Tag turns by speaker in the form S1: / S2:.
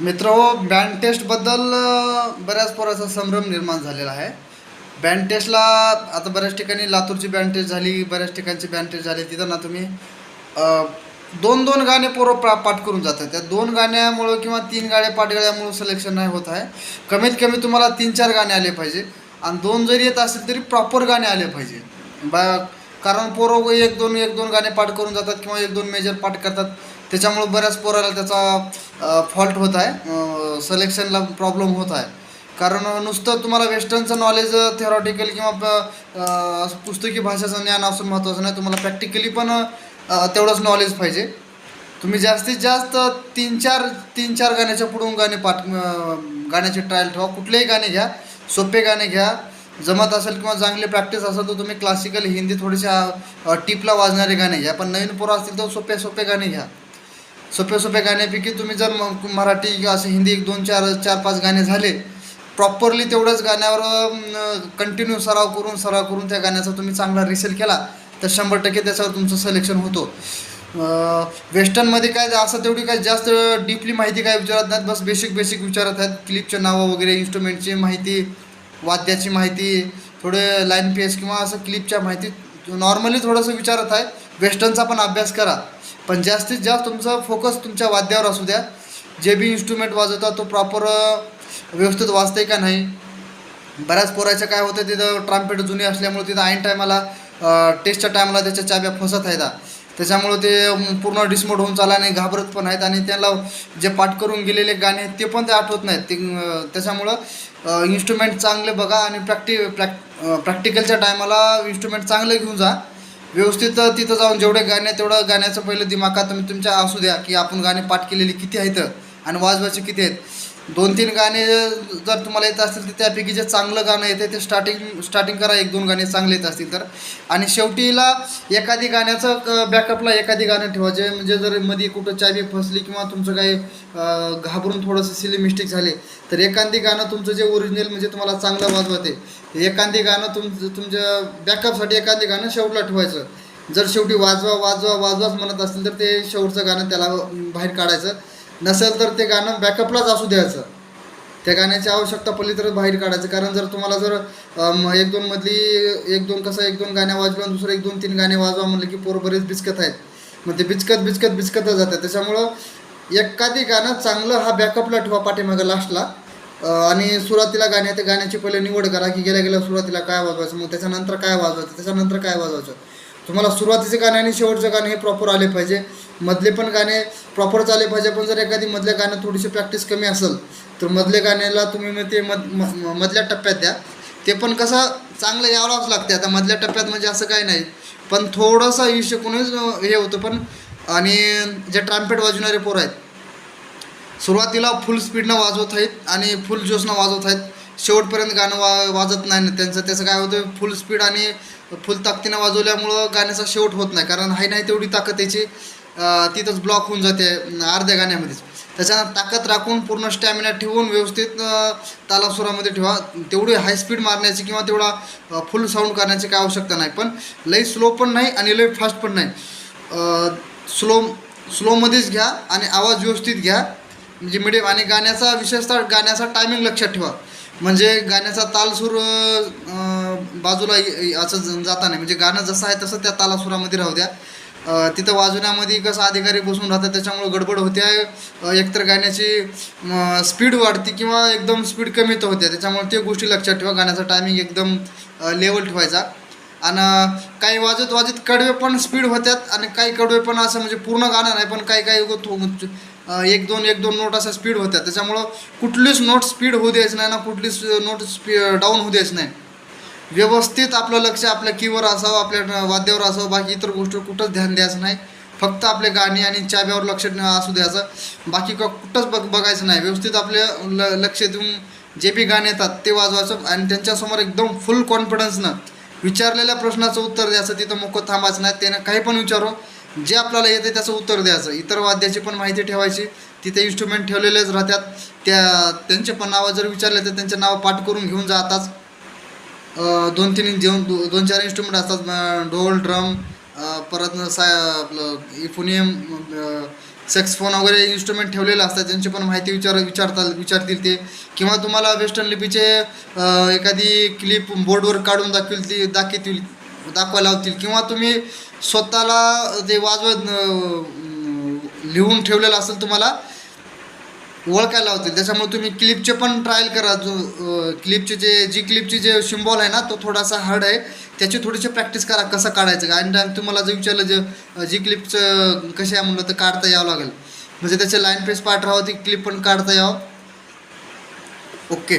S1: मित्र बँड टेस्टबद्दल बऱ्याच पोराचा संभ्रम निर्माण झालेला आहे. बँड टेस्टला आता बऱ्याच ठिकाणी लातूरची बँड टेस्ट झाली बऱ्याच ठिकाणची बँड टेस्ट झाली. तिथं ना तुम्ही दोन दोन गाणे पोरं पा पाठ करून जातात त्या दोन गाण्यामुळं किंवा तीन गाणे पाठ गाण्यामुळं सिलेक्शन नाही होत आहे. कमीत कमी तुम्हाला तीन चार गाणे आले पाहिजे. आणि दोन जरी येत असेल तरी प्रॉपर गाणे आले पाहिजे. बा कारण पोरं एक दोन एक दोन गाणे पाठ करून जातात किंवा एक दोन मेजर पाठ करतात. त्याच्यामुळं बऱ्याच पोराला त्याचा फॉल्ट होत आहे. सिलेक्शनला प्रॉब्लेम होत आहे. कारण नुसतं तुम्हाला वेस्टर्नचं नॉलेज थेरॉटिकल किंवा प- असं पुस्तकी भाषेचं ज्ञान असून महत्त्वाचं नाही. तुम्हाला प्रॅक्टिकली पण तेवढंच नॉलेज पाहिजे. तुम्ही जास्तीत जास्त तीन चार तीन चार गाण्याच्या पुढून गाणे पाठ गाण्याचे ट्रायल ठेवा. कुठलेही गाणे घ्या. सोपे गाणे घ्या. जमत असेल किंवा चांगली प्रॅक्टिस असेल तर तुम्ही क्लासिकल हिंदी थोडेशा टिपला वाजणारे गाणे घ्या. पण नवीन पोरं असतील तर सोपे सोपे गाणे घ्या. सोप्या सोप्या गाण्यापैकी तुम्ही जर मराठी किंवा असं हिंदी एक दोन चार चार पाच गाणे झाले प्रॉपरली तेवढ्याच गाण्यावर कंटिन्यू सराव करून सराव करून त्या गाण्याचा तुम्ही चांगला रिसेल केला तर शंभर टक्के त्याच्यावर तुमचं सिलेक्शन होतो. वेस्टर्नमध्ये काय असं तेवढी काय जास्त डीपली माहिती काय विचारत नाहीत बस बेसिक बेसिक विचारत आहेत. क्लिपचे नावं वगैरे इन्स्ट्रुमेंटची माहिती वाद्याची माहिती थोडे लाईन पेस किंवा असं क्लिपच्या माहिती नॉर्मली थोडंसं विचारत आहे. वेस्टर्नचा पण अभ्यास करा. पण जास्तीत जास्त तुमचा फोकस तुमच्या वाद्यावर असू द्या. जे बी इन्स्ट्रुमेंट वाजवता तो प्रॉपर व्यवस्थित वाजते का नाही. बऱ्याच पोरायचं काय होतं तिथं ट्राम्पेट जुनी असल्यामुळे तिथं ऐन टायमाला टेस्टच्या टायमाला त्याच्या चाब्या फसत आहेत. त्याच्यामुळं ते पूर्ण डिस्मोट होऊन चालला नाही घाबरत पण आहेत. आणि त्याला जे पाठ करून गेलेले गाणे आहेत ते पण ते आठवत नाहीत. ते त्याच्यामुळं इन्स्ट्रुमेंट चांगले बघा आणि प्रॅक्टि प्रॅक् प्रॅक्टिकलच्या टायमाला इन्स्ट्रुमेंट चांगले घेऊन जा. व्यवस्थित तिथं जाऊन जेवढे गाणे तेवढं गाण्याचं पहिलं दिमागात तुम्ही तुमच्या असू द्या की आपण गाणे पाठ केलेली किती आहेत आणि वाजवायचे किती आहेत. दोन तीन गाणे जर तुम्हाला येत असतील तर त्यापैकी जे चांगलं गाणं येते ते स्टार्टिंग स्टार्टिंग करा. एक दोन गाणे चांगले येत असतील तर. आणि शेवटीला एखादी गाण्याचं बॅकअपला एखादी गाणं ठेवायचे म्हणजे जर मध्ये कुठं चावी फसली किंवा तुमचं काही घाबरून थोडंसं सिली मिस्टेक झाले तर एखादी गाणं तुमचं जे ओरिजिनल म्हणजे तुम्हाला चांगलं वाजवते एखादी गाणं तुम तुमच्या बॅकअपसाठी एखादी गाणं शेवटला ठेवायचं. जर शेवटी वाजवा वाजवा वाजवाच म्हणत असतील तर ते शेवटचं गाणं त्याला बाहेर काढायचं. नसेल तर ते गाणं बॅकअपलाच असू द्यायचं. त्या गाण्याची आवश्यकता पलीकडे तर बाहेर काढायचं. कारण जर तुम्हाला जर एक दोन मधली एक दोन कसं एक दोन गाणे वाजवा आणि दुसरं एक दोन तीन गाणे वाजवा म्हणलं की पोर बरेच बिचकत आहेत. मग ते बिचकत बिचकत बिचकतच जातात. त्याच्यामुळं एखादी गाणं चांगलं हा बॅकअपला ठेवा पाठीमागं लास्टला आणि सुरुवातीला गाण्या त्या गाण्याची पहिले निवड करा की गेल्या गेल्या सुरुवातीला काय वाजवायचं मग त्याच्यानंतर काय वाजवायचं त्याच्यानंतर काय वाजवायचं. तुम्हाला सुरुवातीचे गाणे आणि शेवटचं गाणे हे प्रॉपर आले पाहिजे. मधले पण गाणे प्रॉपर चालले पाहिजे पण जर एखादी मधल्या गाणं थोडीशी प्रॅक्टिस कमी असेल तर मधल्या गाण्याला तुम्ही मग ते मध म- मधल्या टप्प्यात द्या. ते पण कसं चांगलं यावंच लागते आता मधल्या टप्प्यात म्हणजे असं काही नाही. पण थोडंसं आयुष्य शिकूनच हे होतं पण आणि जे ट्रॅम्पेट वाजवणारे पोरं आहेत सुरुवातीला फुल स्पीडनं वाजवत आहेत आणि फुल जोशनं वाजवत आहेत. शेवटपर्यंत गाणं वा वाजत नाही ना. त्यांचं त्याचं काय होतं फुल स्पीड आणि फुल ताकदीनं वाजवल्यामुळं गाण्याचा शेवट होत नाही. कारण हाय नाही तेवढी ताकद त्याची. तिथंच ब्लॉक होऊन जाते अर्ध्या गाण्यामध्येच. त्याच्यानं ताकद राखून पूर्ण स्टॅमिना ठेवून व्यवस्थित तालासुरामध्ये ठेवा. तेवढी हाय स्पीड मारण्याची किंवा तेवढा फुल साऊंड करण्याची काय आवश्यकता नाही. पण लई स्लो पण नाही आणि लई फास्ट पण नाही. स्लो स्लोमध्येच घ्या आणि आवाज व्यवस्थित घ्या. म्हणजे मिडियम आणि गाण्याचा विशेषतः गाण्याचा टायमिंग लक्षात ठेवा. म्हणजे गाण्याचा तालसूर बाजूला असं जाता नाही म्हणजे गाणं जसं आहे तसं त्या तालासुरामध्ये राहू द्या. तिथं वाजवण्यामध्ये कसं अधिकारी बसून राहतात त्याच्यामुळे गडबड होते. एकतर गाण्याची स्पीड वाढते किंवा एकदम स्पीड कमी तर होते. त्याच्यामुळे ते गोष्टी लक्षात ठेवा. गाण्याचा टायमिंग एकदम लेवल ठेवायचा. आणि काही वाजत वाजत कडवे पण स्पीड होत्यात आणि काही कडवे पण असं म्हणजे पूर्ण गाणं नाही पण काही काही म्हणजे, एक दोन एक दोन नोट असं स्पीड होत्या त्याच्यामुळं कुठलीच नोट स्पीड होऊ द्यायची नाही ना कुठलीच नोट स्पी डाऊन होऊ द्यायची नाही. व्यवस्थित आपलं लक्ष आपल्या कीवर असावं आपल्या वाद्यावर असावं बाकी इतर गोष्टी कुठंच ध्यान द्यायचं नाही. फक्त आपले गाणी आणि चाब्यावर लक्ष असू द्यायचं. बाकी का कुठंच बघ बघायचं नाही. व्यवस्थित आपले ल लक्ष देऊन जे बी गाणे येतात ते वाजवायचं आणि त्यांच्यासमोर एकदम फुल कॉन्फिडन्सनं विचारलेल्या प्रश्नाचं उत्तर द्यायचं. तिथं मोकं थांबायचं नाही. त्यानं काही पण विचारो जे आपल्याला येते त्याचं उत्तर द्यायचं. इतर वाद्याची पण माहिती ठेवायची. तिथे इन्स्ट्रुमेंट ठेवलेलेच राहतात. त्या त्यांचे पण नावं जर विचारले तर त्यांचे नावं पाठ करून घेऊन जाताच. दोन तीन जेवण दो दोन चार इन्स्ट्रुमेंट असतात ढोल ड्रम परत सा आपलं इफोनियम सेक्सफोन वगैरे इन्स्ट्रुमेंट ठेवलेले असतात त्यांची पण माहिती विचार विचारता विचारतील ते. किंवा तुम्हाला वेस्टर्न लिपीचे एखादी क्लिप बोर्डवर काढून दाखवतील ती दाखवतील दाखवायला लावतील. किंवा तुम्ही स्वतःला ते वाजवत लिहून ठेवलेलं असेल तुम्हाला ओळखायला होतील त्याच्यामुळे तुम्ही क्लिपचे पण ट्रायल करा. जो क्लिपचे जे जी क्लिपची जे सिम्बॉल आहे ना तो थोडासा हार्ड आहे. त्याची थोडीशी प्रॅक्टिस करा कसं काढायचं. का आणि तुम्हाला जर विचारलं जे जी क्लिपचं कसं आहे म्हणलं तर काढता यावं लागेल. म्हणजे त्याचे लाईन पेस पाठ राहावं ती क्लिप पण काढता यावं. ओके